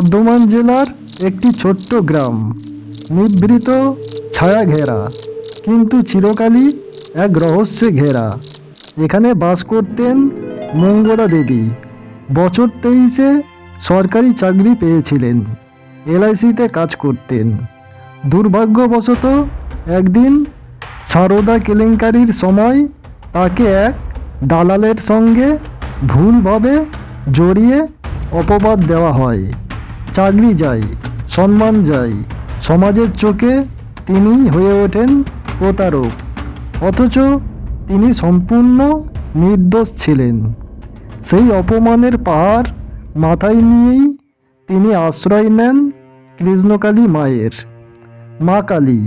বর্ধমান জেলার একটি ছোট্ট গ্রাম। নিভৃত ছায়া ঘেরা, কিন্তু চিরকালই এক রহস্যে ঘেরা। এখানে বাস করতেন মঙ্গলা দেবী। বছর তেইশে সরকারি চাকরি পেয়েছিলেন, এলআইসিতে কাজ করতেন। দুর্ভাগ্যবশত একদিন সারদা কেলেঙ্কারির সময় তাকে এক দালালের সঙ্গে ভুলভাবে জড়িয়ে অপবাদ দেওয়া হয়। চাকরি যায়, সম্মান যায়। সমাজের চোখে তিনি হয়ে ওঠেন প্রতারক। অথচ তিনি সম্পূর্ণ নির্দোষ ছিলেন। সেই অপমানের পাহাড় মাথায় নিয়েই তিনি আশ্রয় নেন কৃষ্ণকালী মায়ের। মা কালী,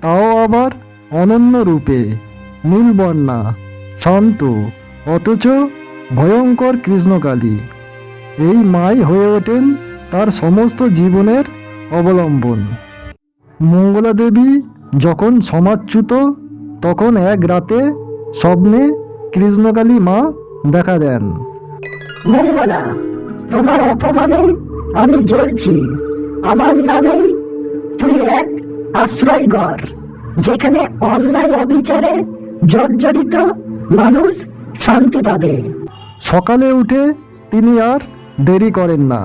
তাও আবার অনন্য রূপে, নীলবর্ণা, শান্ত, অথচ ভয়ঙ্কর কৃষ্ণকালী। এই মাই হয়ে ওঠেন তার সমস্ত জীবনের অবলম্বন। মঙ্গলা দেবী যখন সমাজচ্যুত তখন এক রাতে স্বপ্নে কৃষ্ণকালী মা দেখা দেন। মঙ্গলা তোমার অপমানে আমি জ্বলছি। আমার নামেই তুই এক আশ্রয় ঘর যেখানে অন্যায় অবিচারে জর্জরিত মানুষ শান্তি পাবে। সকালে উঠে তিনি আর দেরি করেন না।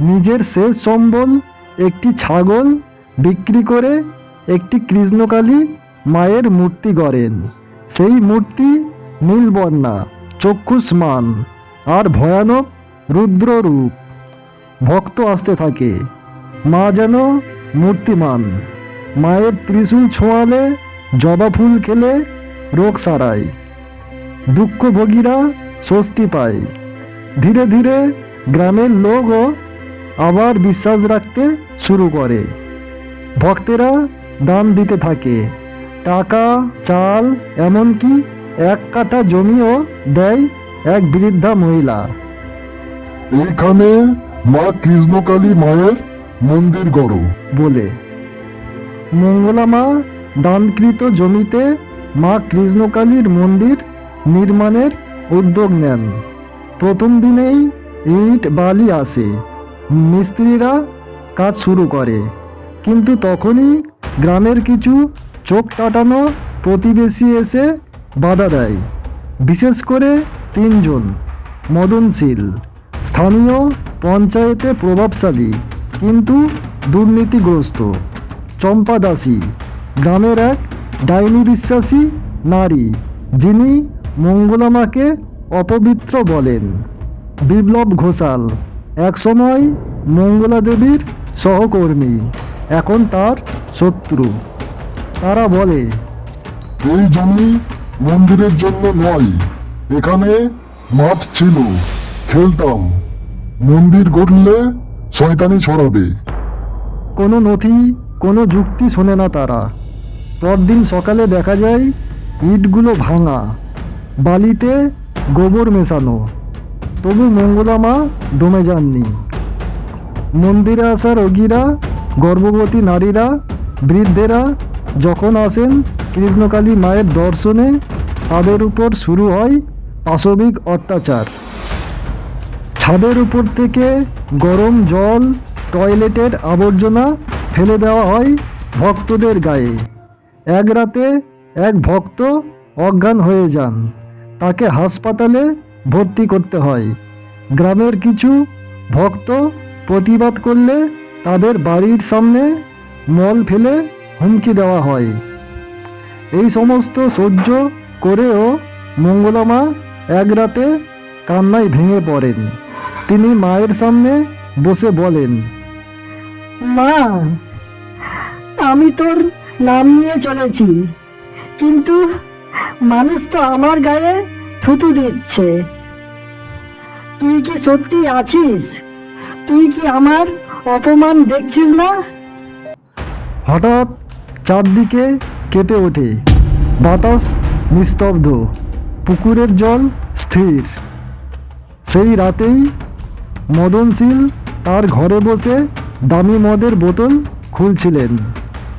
নিজের শেষ সম্বল, একটি ছাগল বিক্রি করে একটি কৃষ্ণকালী মায়ের মূর্তি গড়েন। সেই মূর্তি নীলবর্ণা, চক্ষুষ্মান আর ভয়ানক রুদ্ররূপ। ভক্ত আসতে থাকে, মা যেন মূর্তিমান, মায়ের ত্রিশূল ছোঁয়ালে জবা ফুল খেলে রোগ সারায়। দুঃখভোগীরা স্বস্তি পায়। ধীরে ধীরে গ্রামের লোকও আবার বিশ্বাস রাখতে শুরু করে। ভক্তেরা দান দিতে থাকে। টাকা চাল এমনকি এক কাঠা জমিও দেয় এক বৃদ্ধা মহিলা। এইখানে মা কৃষ্ণকালী মায়ের মন্দির গড়ো। বলে। মঙ্গলা মা দানকৃত জমিতে মা কৃষ্ণকালীর মন্দির নির্মাণের উদ্যোগ নেন। প্রথম দিনেই ইট বালি আসে। মিস্ত্রিরা কাজ শুরু করে। কিন্তু তখনই গ্রামের কিছু চোখ কাটানো প্রতিবেশী এসে বাধা দেয়। বিশেষ করে তিনজন, মদনশীল, স্থানীয় পঞ্চায়েতে প্রভাবশালী, কিন্তু দুর্নীতিগ্রস্ত। চম্পা দাসী, গ্রামের এক ডাইনি বিশ্বাসী নারী, যিনি মঙ্গলামাকে অপবিত্র বলেন। বিপ্লব ঘোষাল একসময় মঙ্গলা দেবীর সহকর্মী এখন তার শত্রু। তারা বলে এই জমি মন্দিরের জন্য নয় এখানে মাঠ ছিল খেলতাম। মন্দির গড়লে শয়তানি ছড়াবে। কোনো নথি কোনো যুক্তি শোনে না তারা। পরদিন সকালে দেখা যায় ইটগুলো ভাঙা বালিতে গোবর মেশানো। তবু মঙ্গলা মা দমে যাননি। মন্দিরে আসা রোগীরা, গর্ভবতী নারীরা, বৃদ্ধেরা যখন আসেন কৃষ্ণকালী মায়ের দর্শনে, তাদের উপর শুরু হয় পাশবিক অত্যাচার। ছাদের উপর থেকে গরম জল, টয়লেটের আবর্জনা ফেলে দেওয়া হয় ভক্তদের গায়ে। এক রাতে এক ভক্ত অজ্ঞান হয়ে যান। তাকে হাসপাতালে ভর্তি করতে হয়। গ্রামের কিছু ভক্ত প্রতিবাদ করলে তাদের বাড়ির সামনে মল ফেলে হুমকি দেওয়া হয়। এই সমস্ত সহ্য করেও মঙ্গলামা এক রাতে কান্নায় ভেঙে পড়েন। তিনি মায়ের সামনে বসে বলেন, মা, আমি তোর নাম নিয়ে চলেছি, কিন্তু মানুষ তো আমার গায়ে থুতু দিচ্ছে। তুই কি সত্যি আছিস? তুই কি আমার অপমান দেখছিস না? হঠাৎ চারদিকে কেঁপে ওঠে। বাতাস নিস্তব্ধ। পুকুরের জল স্থির। সেই রাতেই মদনশীল তার ঘরে বসে দামি মদের বোতল খুলছিলেন।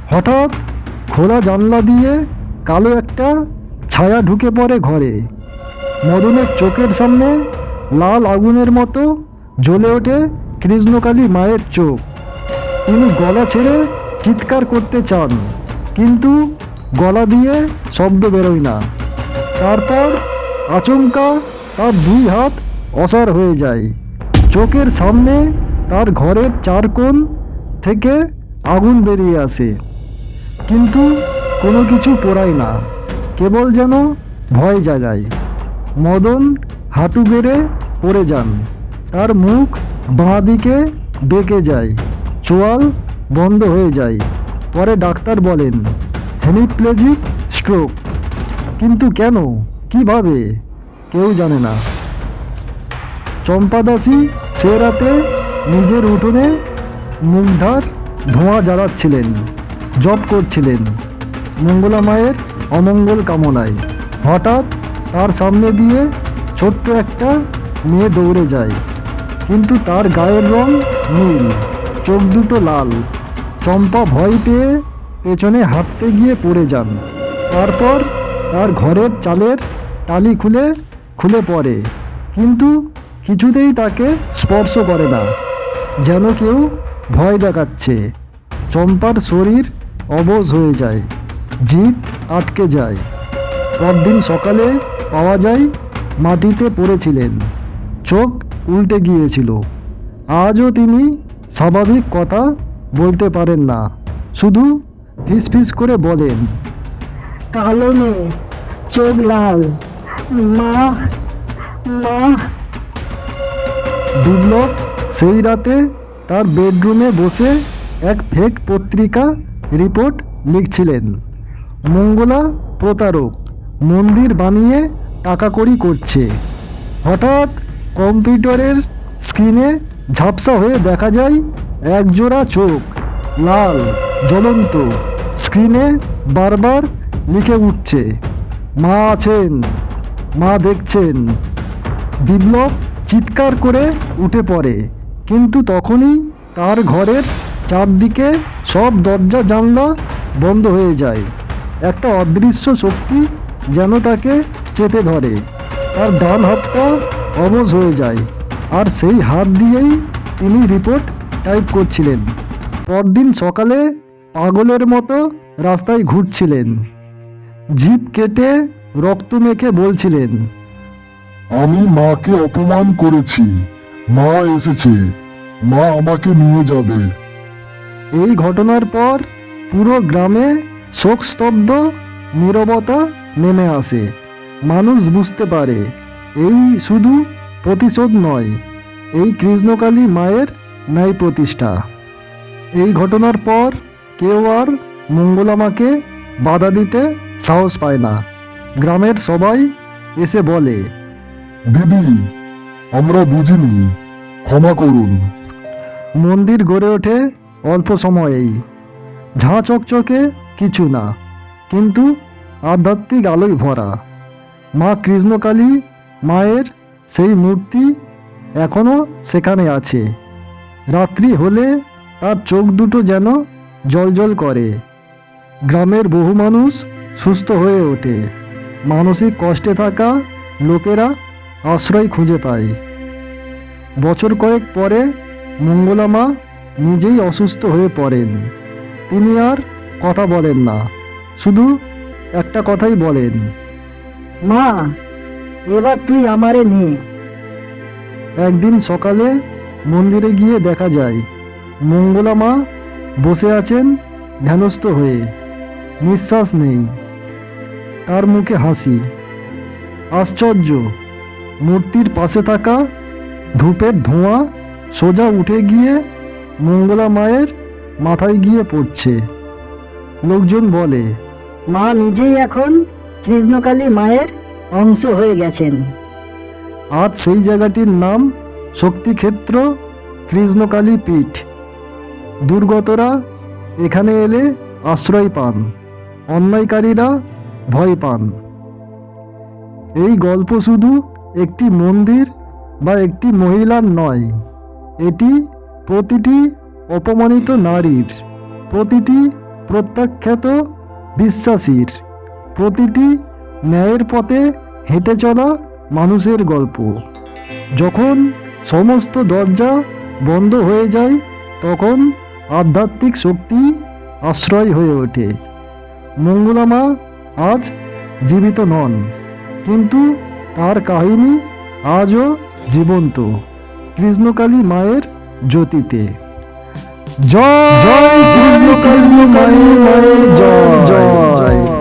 হঠাৎ খোলা জানলা দিয়ে কালো একটা ছায়া ঢুকে পড়ে ঘরে। মদনের চোখের সামনে লাল আগুনের মতো জ্বলে ওঠে কৃষ্ণকালী মায়ের চোখ। তিনি গলা ছেড়ে চিৎকার করতে চান, কিন্তু গলা দিয়ে শব্দ বেরোয় না। তারপর আচমকা তার দুই হাত অসার হয়ে যায়। চোখের সামনে তার ঘরের চার কোণ থেকে আগুন বেরিয়ে আসে। কিন্তু কোনো কিছু পোড়ায় না, কেবল যেন ভয় জাগায়। মদন হাঁটু বেড়ে পড়ে যান। তার মুখ বাঁ দিকে বেঁকে যায়, চোয়াল বন্ধ হয়ে যায়। পরে ডাক্তার বলেন, হেমিপ্লেজিক স্ট্রোক। কিন্তু কেন? কীভাবে? কেউ জানে না। চম্পাদাসী সে রাতে নিজের উঠোনে মুগ্ধার ধোঁয়া জ্বালাচ্ছিলেন, জপ করছিলেন। মঙ্গলা মায়ের অমঙ্গল কামনায়। হঠাৎ তার সামনে দিয়ে ছোট্ট একটা মেয়ে দৌড়ে যায়। কিন্তু তার গায়ের রং নীল, চোখ দুটো লাল। চম্পা ভয় পেয়ে পেছনে হাঁটতে গিয়ে পড়ে যান। তারপর তার ঘরের চালের টালি খুলে খুলে পড়ে। কিন্তু কিছুতেই তাকে স্পর্শ করে না, যেন কেউ ভয় দেখাচ্ছে। চম্পার শরীর অবশ হয়ে যায়, জিভ আটকে যায়। পরদিন সকালে পাওয়া যায় মাটিতে পড়েছিলেন। চোখ উল্টে গিয়েছিল। আজও তিনি স্বাভাবিক কথা বলতে পারেন না, শুধু ফিসফিস করে বলেন, কালো মেয়ে, চোখ লাল, মা মা। বিপ্লব সেই রাতে তার বেডরুমে বসে এক ফেক পত্রিকা রিপোর্ট লিখছিলেন, মঙ্গলা প্রতারক, মন্দির বানিয়ে টাকা কড়ি করছে। হঠাৎ কম্পিউটারের স্ক্রিনে ঝাপসা হয়ে দেখা যায় একজোড়া চোখ, লাল, জ্বলন্ত। স্ক্রিনে বারবার লিখে উঠছে, মা আছেন, মা দেখছেন। বিপ্লব চিৎকার করে উঠে পড়ে, কিন্তু তখনই তার ঘরের চারদিকে সব দরজা, জানলা বন্ধ হয়ে যায়। একটা অদৃশ্য শক্তি যেন তাকে চেপে ধরে। তার ডান হাতটা অবশ হয়ে যায়। আর সেই হাত দিয়েই তিনি রিপোর্ট টাইপ করছিলেন। পরদিন সকালে পাগলের মতো রাস্তায় ঘুরছিলেন। জিপ কেটে রক্ত মেখে বলছিলেন আমি মাকে অপমান করেছি। মা এসেছে। মা আমাকে নিয়ে যাবে। এই ঘটনার পর পুরো গ্রামে শোকস্তব্ধ নীরবতা নেমে আসে। মানুষ বুঝতে পারে এই শুধু প্রতিশোধ নয় এই কৃষ্ণকালী মায়ের ন্যায় প্রতিষ্ঠা। এই ঘটনার পর কেউ আর মঙ্গলামাকে বাধা দিতে সাহস পায় না। গ্রামের সবাই এসে বলে দিদি আমরা বুঝিনি ক্ষমা করুন। মন্দির গড়ে ওঠে অল্প সময়েই। ঝাঁ চকচকে কিছু না কিন্তু আধ্যাত্মিক আলোয় ভরা। মা কৃষ্ণকালী মায়ের সেই মূর্তি এখনও সেখানে আছে। রাত্রি হলে তার চোখ দুটো যেন জলজল করে। গ্রামের বহু মানুষ সুস্থ হয়ে ওঠে। মানসিক কষ্টে থাকা লোকেরা আশ্রয় খুঁজে পায়। বছর কয়েক পরে মঙ্গলা মা নিজেই অসুস্থ হয়ে পড়েন। তিনি আর কথা বলেন না, শুধু একটা কথাই বলেন, মা এবার তুই আমারে নে। একদিন সকালে মন্দিরে গিয়ে দেখা যায়, মঙ্গলা মা বসে আছেন ধ্যানস্থ হয়ে, নিঃশ্বাস নেই, তার মুখে হাসি। আশ্চর্য, মূর্তির পাশে থাকা ধূপের ধোঁয়া সোজা উঠে গিয়ে মঙ্গলা মায়ের মাথায় গিয়ে পড়ছে। লোকজন বলে, মা নিজেই এখন কৃষ্ণকালী মায়ের অংশ হয়ে গেছেন। আজ সেই জায়গাটির নাম শক্তিক্ষেত্র কৃষ্ণকালী পীঠ। দুর্গতরা এখানে এলে আশ্রয় পান, অন্যায়কারীরা ভয় পান। এই গল্প শুধু একটি মন্দির বা একটি মহিলার নয়, এটি প্রতিটি অপমানিত নারীর, প্রতিটি প্রত্যাখ্যাত বিশ্বাসীর, প্রতিটি ন্যায়ের পথে হেঁটে চলা মানুষের গল্প। যখন সমস্ত দরজা বন্ধ হয়ে যায়, তখন আধ্যাত্মিক শক্তি আশ্রয় হয়ে ওঠে। মঙ্গলামা আজ জীবিত নন, কিন্তু তার কাহিনী আজও জীবন্ত। কৃষ্ণকালী মায়ের জ্যোতিতে। জয় জয় কৃষ্ণকালী মায়ের জয় জয়।